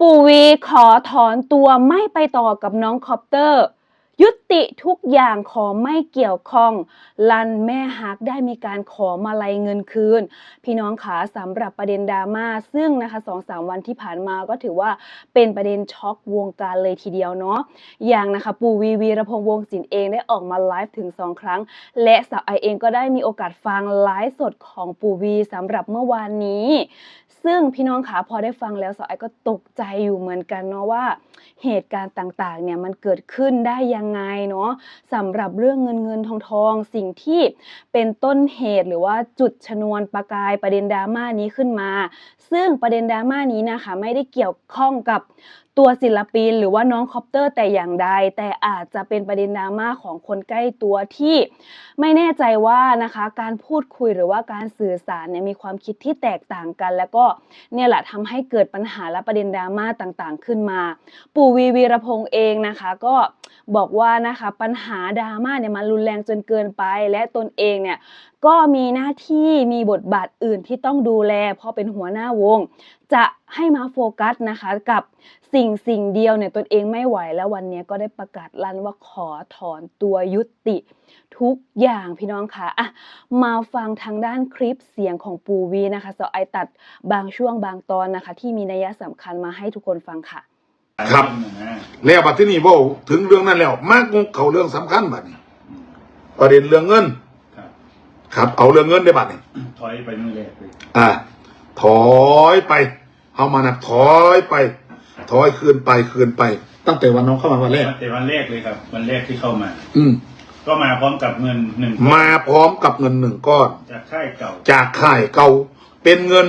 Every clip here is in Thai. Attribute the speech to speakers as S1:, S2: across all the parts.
S1: ปู่วีขอถอนตัวไม่ไปต่อกับน้องคอปเตอร์ ยุติทุกอย่างขอไม่เกี่ยวข้อง ลันแม่ฮักได้มีการขอมาลัยเงินคืน พี่น้องขาสำหรับประเด็นดราม่าซึ่งนะคะสองสามวันที่ผ่านมาก็ถือว่าเป็นประเด็นช็อกวงการเลยทีเดียวเนาะอย่างนะคะปูวีวีรพงษ์วงศิลป์เองได้ออกมาไลฟ์ถึงสองครั้ง และสาวไอเองก็ได้มีโอกาสฟังไลฟ์สดของปูวีสำหรับเมื่อวานนี้ ซึ่งพี่น้องขาพอได้ฟังแล้วสาวไอก็ตกใจอยู่เหมือนกันเนาะว่า เหตุการณ์ต่างๆเนี่ยมันเกิดขึ้นได้ยังไงเนาะสำหรับเรื่องเงินเงินทองทองสิ่งที่เป็นต้นเหตุหรือว่าจุดชนวนประกายประเด็นดราม่านี้ขึ้นมา ซึ่งประเด็นดราม่านี้นะคะไม่ได้เกี่ยวข้องกับตัวศิลปินหรือว่าน้องคอปเตอร์แต่อย่างใด แต่อาจจะเป็นประเด็นดราม่าของคนใกล้ตัวที่ไม่แน่ใจว่านะคะการพูดคุยหรือว่าการสื่อสารเนี่ยมีความคิดที่แตกต่างกัน แล้วก็เนี่ยแหละทำให้เกิดปัญหาและประเด็นดราม่าต่างๆ ขึ้นมา ปู่วีวีรพงษ์เองนะคะ ก็ บอกว่านะคะปัญหาดราม่าเนี่ยมันรุนแรงจนเกินไป และตนเองเนี่ยก็มีหน้าที่มีบทบาทอื่นที่ต้องดูแล เพราะเป็นหัวหน้าวง จะให้มาโฟกัสนะคะกับสิ่งสิ่งเดียวเนี่ยตนเองไม่ไหวแล้ววันนี้ก็ได้ประกาศลั่นว่าขอถอนตัวยุติ ทุกอย่างพี่น้องคะอะมาฟังทางด้านคลิปเสียงของปูวีนะคะสอไอตัดบางช่วงบางตอนนะคะ ที่มีนัยสำคัญมาให้ทุกคนฟังค่ะ
S2: ครับ
S3: นะ
S2: แล้วบัดที่นี่เว่าถึงเรื่องนั้นแล้ว มากงเขาเรื่องสำคัญบัดนี้ ประเด็นเรื่องเงิน
S3: ครับ
S2: ครับ เอาเรื่องเงินได้บัดนี้
S3: ถอยไปมือแรกเลย
S2: อ่า ถอยไปเอามานับถอยไป ถอยคืนไปคืนไป ตั้งแต่วันน้องเข้ามาวันแรก
S3: แต่วันแรกเลยครับ วันแรกที่เข้ามา
S2: อืม
S3: ก็มาพร้อมกับเงินหนึ่ง
S2: มาพร้อมกับเงินหนึ่งก้อน
S3: จากค่ายเก่า
S2: จากค่ายเก่า เป็นเงิน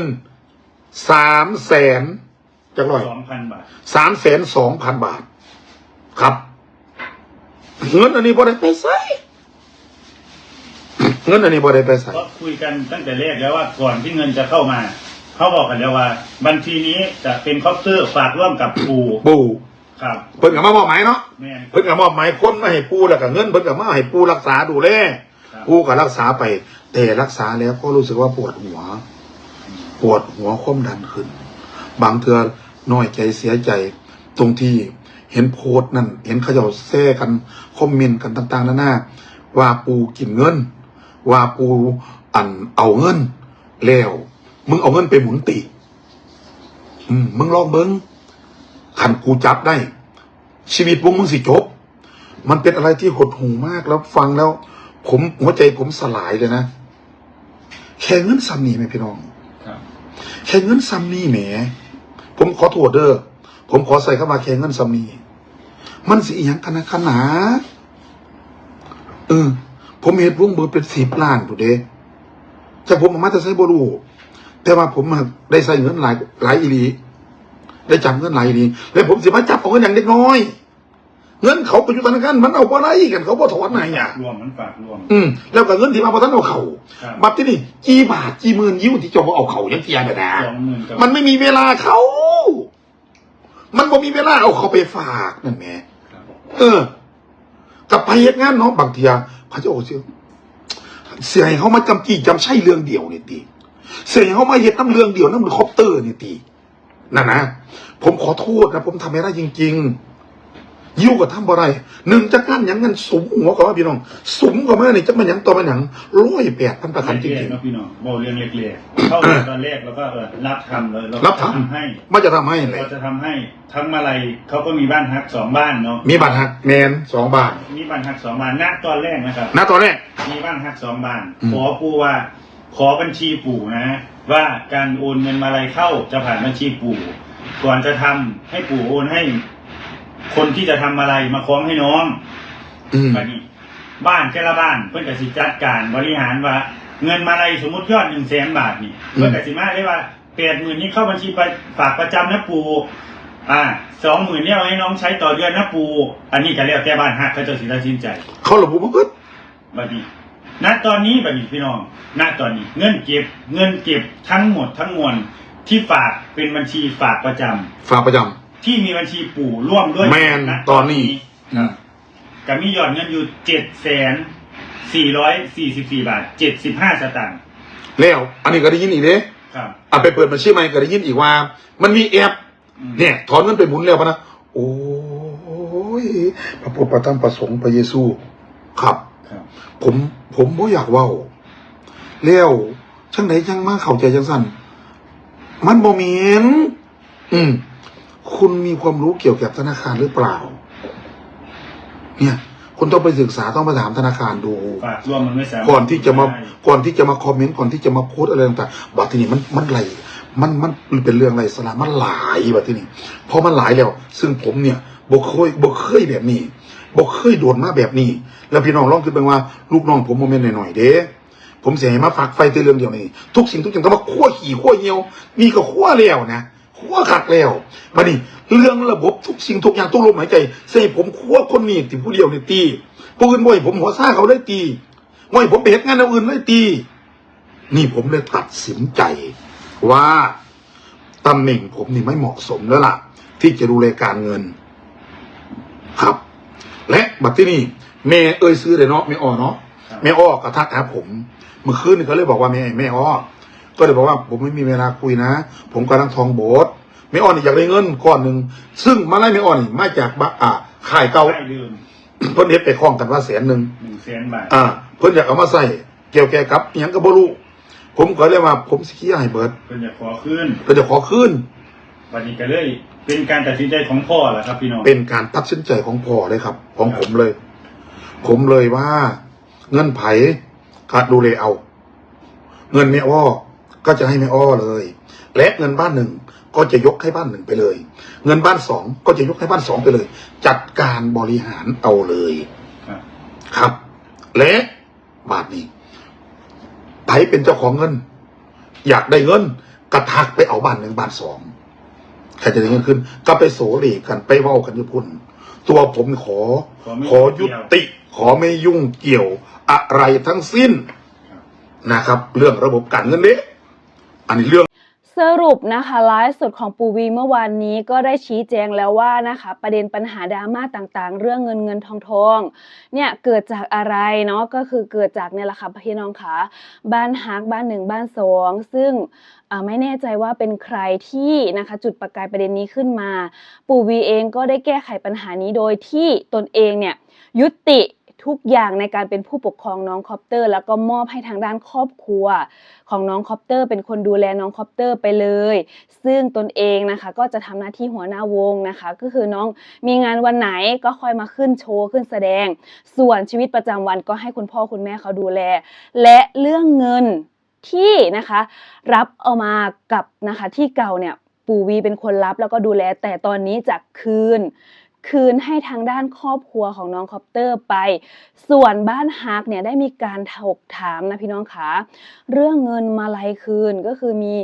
S2: สามแสน จากร้อย
S3: สองพันบาท
S2: สามแสนสองพันบาท ครับเงินอันนี้บ่ได้ไปใส่เงินอันนี้บ่ได้ไปใส่
S3: ก็คุยกันตั้งแต่แรกแล้วว่าก่อนที่เงินจะเข้ามา เขาบอกกันแล้วว่า บัญชีนี้จะเป็นคอปเตอร์ฝากร่วมกับปู
S2: ปู่
S3: ครับ
S2: เพิ่นก็มามอบหมายเนาะ
S3: แม่น
S2: เพิ่นก็มอบหมายคนมาให้ปู่แล้วก็เงินเพิ่นก็มาให้ปู่รักษาดูแล
S3: ครับ
S2: ปู่ก็รักษาไป แต่รักษาแล้วก็รู้สึกว่าปวดหัว ปวดหัวความดันขึ้น บางเทือ น้อยใจเสียใจตรงที่เห็นโพสต์นั่น เห็นเขาเจ้าแซ่กันคอมเมนต์กันต่างๆนานาว่าปูกินเงิน ว่าปูอันเอาเงิน แล้ว มึงเอาเงินไปหมุนติอืมมึงลองเบิงขันกูจับได้ ชีวิตวงมึงสิจบ มันเป็นอะไรที่หดหูมากแล้วฟังแล้ว ผมหัวใจผมสลายเลยนะแค่เงินซ้ำนี่ไหมพี่น้อง
S3: ครับ
S2: แค่เงินซัมนี่แหม ผมขอโทษเด้อผมขอใส่เข้ามาแค่เงินซัมนี่มันสิอหยังกันนะขนาดเออ ผมเห็นวงเบอร์เป็นสิบล้านผู้เด้จากผมออกมาจะใช้บรูแต่ว่าผมมาได้ใส่เงินหลายหลายอีหลีได้จับเงินหลายอีหลีแล้วผมสิมาจับเอาเงินอย่างเล็กน้อย เงินเขาไปอยู่ธนาคารมันเอาบ่ได้กันเขาบ่ถอนไหนอะ
S3: รวมมันฝากรวม
S2: อืมแล้วก็เงินที่มาบ่ทันเอาเขา
S3: ครับ
S2: บัตรที่นี่กี่บาทกี่หมื่นยิ้วที่เจะเอาเขายังเทียนนะ
S3: สองหมื่นกับ
S2: มันไม่มีเวลาเขา มันบ่มีเวลาเอาเขาไปฝากนั่นแหมเออ กับไปเหตุงานเนาะบางเทียพระเจ้าโอเสียเสียให้เขามาจำจีจำใช่เรื่องเดียวเนี่ยตีเสียให้เขามาเหยดน้ำเรื่องเดียวน้ำคอปเตอร์เนี่ยตีนั่นนะผมขอโทษนะผมทำไม่ได้จริง ๆ ยิ้วกับทำบ่ไรหนึ่งจากนั้นหยังเงินสุมหัวกับว่าพี่น้องสุมกับแม่นี่จะมันหยังต่อมันหยังร้อยแปดพันประคันจ
S3: เล็ก
S2: ริง
S3: ๆเนาะพี่น้องบอกเรื่องเล็กๆเข้ามาตอนแรกแล้วก็เออรับทำเลยแล้วก็
S2: รับทำ
S3: ให้
S2: ๆมันจะทำให้เลย
S3: เราจะทำให้ทั้งมาลัยเขาก็มีบ้านฮักสองบ้านเนาะ
S2: มีบัตรหักแมนสองบาท
S3: มีบ้านฮักสองบ้านณตอนแรกนะครับ
S2: นะตอนแรก
S3: มีบ้านฮักสองบ้าน
S2: อืม
S3: ขอปู่ว่า ขอบัญชีปู่นะ ว่าการโอนเงินมาลัยเข้าจะผ่านบัญชีปู่ ก่อนจะทำให้ปู่โอนให้ คนที่จะทำมาลัยมาคล้องให้น้อง
S2: อืม
S3: บัดนี้บ้านแต่ละบ้านเพื่อนกสิจัดการบริหารว่า เงินมาลัยสมมติยอดหนึ่งแสนบาทนี่เพื่อนกสิมาได้ว่าแปดหมื่นนี้เข้าบัญชีไปฝากประจำนะปู่อ่าสองหมื่นเนี่ยเอาให้น้องใช้ต่อเดือนนะปู่อันนี้ก็แล้วแต่บ้านฮักเขาเจะสิตัดสินใจ
S2: เขาระบุมาเพิ่
S3: บัดนี้ณตอนนี้บัดนี้พี่น้องณตอนนี้เงินเก็บเงินเก็บทั้งหมดทั้งมวลที่ฝากเป็นบัญชีฝากประจำ
S2: ฝากประจ
S3: ที่มีบัญชีปู่ร่วมด้วย
S2: แม่น
S3: ณ
S2: ตอนนี้
S3: ครับก็มียอดเงินอยู่เจ็ดแสนสี่ร้อยสี่สิบสี่บาทเจ็ดสิบห้าสตางค์ำ
S2: แล้วอันนี้ก็ได้ยินอีกเด้
S3: ครับ
S2: อะไปเปิดบัญชีใหม่ก็ได้ยินอีกว่า มันมีแอป
S3: อืม
S2: เนี่ย ถอนเงินไปหมุนแล้วปะนะโอ้ยพระพุทธพระธรรมพระสงฆ์พระเยซู ครับ
S3: ครับ
S2: ผมผมบ่อยากเว้าแล้วจังไหนจังมาเข้าใจจังสั่นมันบ่เหมียนอืม คุณมีความรู้เกี่ยวกับธนาคารหรือเปล่า เนี่ย คุณต้องไปศึกษาต้องไปถามธนาคารดู
S3: ฝากร่วมมันไม่สามารถ
S2: ก่อนที่จะมา
S3: ได้
S2: ก่อนที่จะมาคอมเมนต์ก่อนที่จะมาโพสต์อะไรต่างๆบัดทีนี้มันมันไหลมันมันเป็นเรื่องไรสาระมันหลายบัดทีนี้พอมันหลายแล้ว ซึ่งผมเนี่ยบ่เคยบ่เคยแบบนี้บ่เคยโดนมาแบบนี้ แล้วพี่น้องลองคิดไปว่าลูกน้องผมโมเมนต์หน่อยๆเด้ผมเสียให้มาฝากไฟแต่เรื่องเดียวนี่ทุกสิ่งทุกอย่างต้องมาขั้วขี่ขั้วเหี่ยวนี่ก็ขั้วแล้วนะ ขั้วขัดแล้วมานี่เรื่องระบบทุกสิ่งทุกอย่างทุกลมหายใจใส่ผมขั้วคนนี้ที่ผู้เดียวนี่ตีผู้อื่นบ่ให้ผมหัวซ่าเขาได้ตีว่าให้ผมไปเห็นงานอย่างอื่นเลยตี นี่ผมเลยตัดสินใจ ว่าตำแหน่งผมนี่ไม่เหมาะสมแล้วล่ะ ที่จะดูแลการเงิน ครับ และบัดที่นี่แม่เอ้ยซื้อเลยเนาะแม่อ้อเนาะแม่อ้อก็ทักหาผมเมื่อคืนนี่เขาเลยบอกว่าแม่แม่อ้อ ก็เลยบอกว่าผมไม่มีเวลาคุยนะ ผมกำลังทองโบสถ์แม่อ้อนี่อยากได้เงินก้อนหนึ่งซึ่งมาไล่แม่อ้อนี่มาจากบ้าอ่าข่ายเก่า
S3: ได้ลืม
S2: เพิ่นเฮ็ดไปคล้องกันว่าแสนหนึ่ง
S3: หนึ่งแสนบาท
S2: อ่า เพิ่นอยากเอามาใส่เกี่ยวแก่กับอหยังก็บ่รู้ผมก็เลยว่าผมสิเคลียร์ให้เบิด
S3: เพิ่นจะขอคืน
S2: ก็จะขอคืน
S3: วันนี้ก็เลยเป็นการตัดสินใจของพ่อแหละครับพี่น้อง
S2: เป็นการตัดสินใจของพ่อเลยครับ ของผมเลย ผมเลยว่า เงินไผก็ดูแลเอา เงินแม่อ้อ ก็จะให้แม่อ้อเลย และเงินบ้านหนึ่งก็จะยกให้บ้านหนึ่งไปเลย เงินบ้านสองก็จะยกให้บ้านสองไปเลย จัดการบริหารเอาเลย
S3: ครับ
S2: ครับและบาทนี้ไผเป็นเจ้าของเงิน อยากได้เงินกระทักไปเอาบ้านหนึ่งบ้านสองใครจะได้เงินขึ้น ก็ไปโสเลกันไปเว้ากันญี่ปุ่นตัวผมขอ
S3: ขอไม่
S2: ขอยุติ ขอไม่ยุ่งเกี่ยวอะไรทั้งสิ้น
S3: ครับ
S2: นะครับ เรื่องระบบการเงินเนี้ อันนี้เรื่อง
S1: สรุปนะคะไลฟ์สดของปูวีเมื่อวานนี้ก็ได้ชี้แจงแล้วว่านะคะประเด็นปัญหาดราม่าต่างๆ เรื่องเงินเงินทองทองเนี่ยเกิดจากอะไรเนาะก็คือเกิดจากเนี่ยแหละค่ะพี่น้องคะบ้านฮักบ้านหนึ่งบ้านสองซึ่งไม่แน่ใจว่าเป็นใครที่นะคะจุดประกายประเด็นนี้ขึ้นมา ปูวีเองก็ได้แก้ไขปัญหานี้โดยที่ตนเองเนี่ยยุติ ทุกอย่างในการเป็นผู้ปกครองน้องคอปเตอร์ แล้วก็มอบให้ทางด้านครอบครัวของน้องคอปเตอร์ เป็นคนดูแลน้องคอปเตอร์ไปเลย ซึ่งตนเองนะคะก็จะทำหน้าที่หัวหน้าวงนะคะ ก็คือน้องมีงานวันไหนก็ค่อยมาขึ้นโชว์ขึ้นแสดง ส่วนชีวิตประจำวันก็ให้คุณพ่อคุณแม่เขาดูแล และเรื่องเงินที่นะคะรับเอามากับนะคะที่เก่าเนี่ยปู่วีเป็นคนรับแล้วก็ดูแลแต่ตอนนี้จะคืน คืนให้ทางด้านครอบครัวของน้องคอปเตอร์ไป ส่วนบ้านฮักเนี่ยได้มีการถกถามนะพี่น้องคะเรื่องเงินมาลัยคืนก็คือมี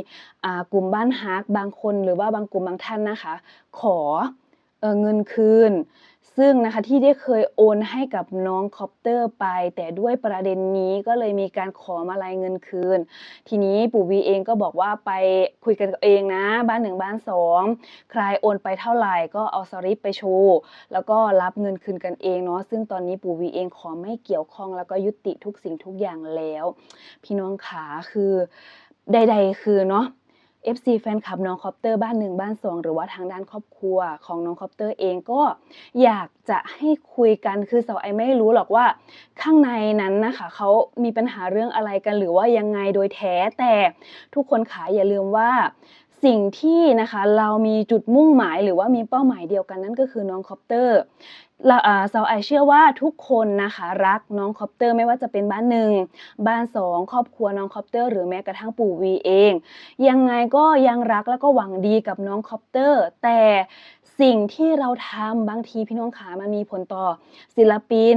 S1: อกลุ่มบ้านฮักบางคนหรือว่าบางกลุ่มบางท่านนะคะ ขอ เเงินคืน ซึ่งนะคะที่ได้เคยโอนให้กับน้องคอปเตอร์ไป แต่ด้วยประเด็นนี้ก็เลยมีการขอมาลายเงินคืน ทีนี้ปู่วีเองก็บอกว่าไปคุยกันเองนะ บ้านหนึ่งบ้านสองใครโอนไปเท่าไหร่ก็เอาสลิปไปโชว์แล้วก็รับเงินคืนกันเองเนาะซึ่งตอนนี้ปู่วีเองขอไม่เกี่ยวข้องแล้วก็ยุติทุกสิ่งทุกอย่างแล้ว พี่น้องขาคือใด ๆ คือเนาะ FC แฟนคลับน้องคอปเตอร์บ้านหนึ่งบ้านสองหรือว่าทางด้านครอบครัวของน้องคอปเตอร์เองก็อยากจะให้คุยกันคือสาวไอไม่รู้หรอกว่า ข้างในนั้นนะคะเขามีปัญหาเรื่องอะไรกันหรือว่ายังไงโดยแท้แต่ทุกคนขาอย่าลืมว่าสิ่งที่นะคะเรามีจุดมุ่งหมายหรือว่ามีเป้าหมายเดียวกันนั่นก็คือน้องคอปเตอร์ เราอ่าเสาไอเชื่อว่าทุกคนนะคะรักน้องคอปเตอร์ไม่ว่าจะเป็นบ้านหนึ่งบ้านสองครอบครัวน้องคอปเตอร์ หรือแม้กระทั่งปู่วีเอง ยังไงก็ยังรักแล้วก็หวังดีกับน้องคอปเตอร์ แต่สิ่งที่เราทำบางทีพี่น้องขามันมีผลต่อศิลปิน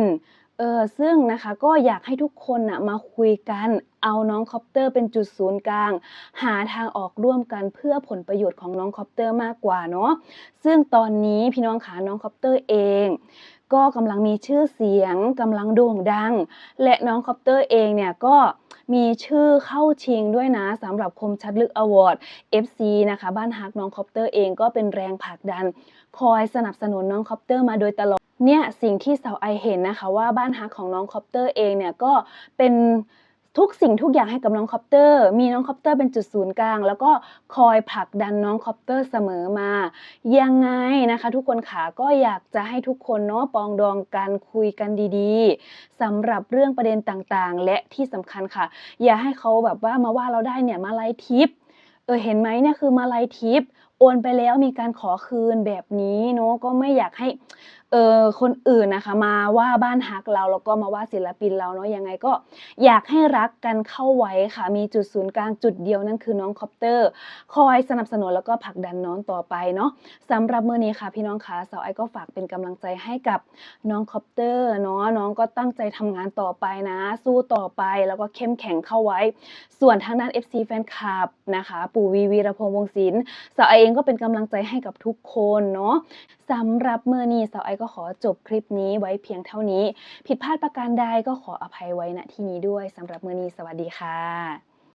S1: เออซึ่งนะคะก็อยากให้ทุกคนนะมาคุยกันเอาน้องคอปเตอร์เป็นจุดศูนย์กลาง หาทางออกร่วมกันเพื่อผลประโยชน์ของน้องคอปเตอร์มากกว่าเนาะซึ่งตอนนี้พี่น้องขาน้องคอปเตอร์เอง ก็กำลังมีชื่อเสียงกำลังโด่งดัง และน้องคอปเตอร์เองเนี่ยก็มีชื่อเข้าชิงด้วยนะสำหรับคมชัดลึกอวอร์ด FC นะคะบ้านฮักน้องคอปเตอร์เองก็เป็นแรงผลักดัน คอยสนับสนุนน้องคอปเตอร์มาโดยตลอด เนี่ยสิ่งที่สาวไอเห็นนะคะว่าบ้านฮักของน้องคอปเตอร์เองเนี่ยก็เป็นทุกสิ่งทุกอย่างให้กับน้องคอปเตอร์ มีน้องคอปเตอร์เป็นจุดศูนย์กลาง แล้วก็คอยผลักดันน้องคอปเตอร์เสมอมา ยังไงนะคะ ทุกคนขาก็อยากจะให้ทุกคนเนาะปองดองกันคุยกันดีๆสำหรับเรื่องประเด็นต่างๆ และที่สำคัญค่ะ อย่าให้เขาแบบว่ามาว่าเราได้เนี่ยมาไลยทิปเออเห็นไหมเนี่ยคือมาไลทิปโอนไปแล้วมีการขอคืนแบบนี้เนาะก็ไม่อยากให้เออคนอื่นนะคะมาว่าบ้านฮักเราแล้วก็มาว่าศิลปินเราเนาะยังไงก็อยากให้รักกันเข้าไว้ค่ะ มีจุดศูนย์กลางจุดเดียวนั่นคือน้องคอปเตอร์ คอยสนับสนุนแล้วก็ผลักดันน้องต่อไปเนาะสำหรับมื้อนี้ค่ะ พี่น้องคะสาวไอก็ฝากเป็นกำลังใจให้กับน้องคอปเตอร์เนาะน้องก็ตั้งใจทำงานต่อไปนะ สู้ต่อไปแล้วก็เข้มแข็งเข้าไว้ ส่วนทางด้าน FC แฟนคลับนะคะ ปู่วีวีรพงษ์วงศิลป์สาวไอเองก็เป็นกำลังใจให้กับทุกคนเนาะสำหรับเมื่อนี้สาวไอก็ขอจบคลิปนี้ไว้เพียงเท่านี้ ผิดพลาดประการใดก็ขออภัยไว้ณที่นี้ด้วยสำหรับเมื่อนี้สวัสดีค่ะ